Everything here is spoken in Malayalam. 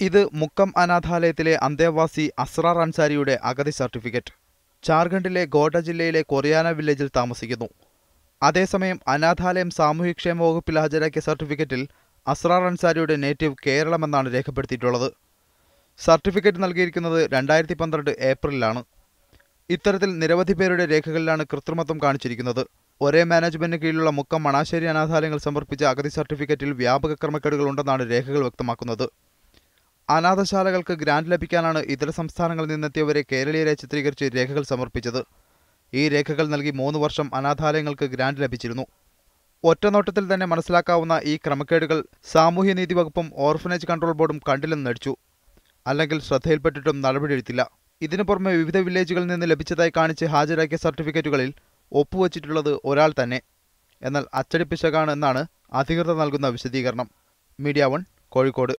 ഇത് മുക്കം അനാഥാലയത്തിലെ അന്തേവാസി അസ്രാർ അൻസാരിയുടെ അഗതി സർട്ടിഫിക്കറ്റ്. ജാർഖണ്ഡിലെ ഗോഡ ജില്ലയിലെ കൊറിയാന വില്ലേജിൽ താമസിക്കുന്നു. അതേസമയം അനാഥാലയം സാമൂഹ്യക്ഷേമ വകുപ്പിൽ ഹാജരാക്കിയ സർട്ടിഫിക്കറ്റിൽ അസ്രാർ അൻസാരിയുടെ നേറ്റീവ് കേരളമെന്നാണ് രേഖപ്പെടുത്തിയിട്ടുള്ളത്. സർട്ടിഫിക്കറ്റ് നൽകിയിരിക്കുന്നത് രണ്ടായിരത്തി പന്ത്രണ്ട് ഏപ്രിലാണ് ഇത്തരത്തിൽ നിരവധി പേരുടെ രേഖകളിലാണ് കൃത്രിമത്വം കാണിച്ചിരിക്കുന്നത്. ഒരേ മാനേജ്മെന്റിന് കീഴിലുള്ള മുക്കം മണാശ്ശേരി അനാഥാലയങ്ങൾ സമർപ്പിച്ച അഗതി സർട്ടിഫിക്കറ്റിൽ വ്യാപക ക്രമക്കേടുകൾ ഉണ്ടെന്നാണ് രേഖകൾ വ്യക്തമാക്കുന്നത്. അനാഥശാലകൾക്ക് ഗ്രാന്റ് ലഭിക്കാനാണ് ഇതര സംസ്ഥാനങ്ങളിൽ നിന്നെത്തിയവരെ കേരളീയരെ ചിത്രീകരിച്ച് രേഖകൾ സമർപ്പിച്ചത്. ഈ രേഖകൾ നൽകി മൂന്ന് വർഷം അനാഥാലയങ്ങൾക്ക് ഗ്രാന്റ് ലഭിച്ചിരുന്നു. ഒറ്റനോട്ടത്തിൽ തന്നെ മനസ്സിലാക്കാവുന്ന ഈ ക്രമക്കേടുകൾ സാമൂഹ്യനീതി വകുപ്പും ഓർഫനേജ് കൺട്രോൾ ബോർഡും കണ്ടില്ലെന്ന് നടിച്ചു. അല്ലെങ്കിൽ ശ്രദ്ധയിൽപ്പെട്ടിട്ടും നടപടിയെടുത്തില്ല. ഇതിനു പുറമെ വിവിധ വില്ലേജുകളിൽ നിന്ന് ലഭിച്ചതായി കാണിച്ച് ഹാജരാക്കിയ സർട്ടിഫിക്കറ്റുകളിൽ ഒപ്പുവച്ചിട്ടുള്ളത് ഒരാൾ തന്നെ. എന്നാൽ അച്ചടിപ്പിശകാണ് എന്നാണ് അധികൃതർ നൽകുന്ന വിശദീകരണം. Media one Kozhikode.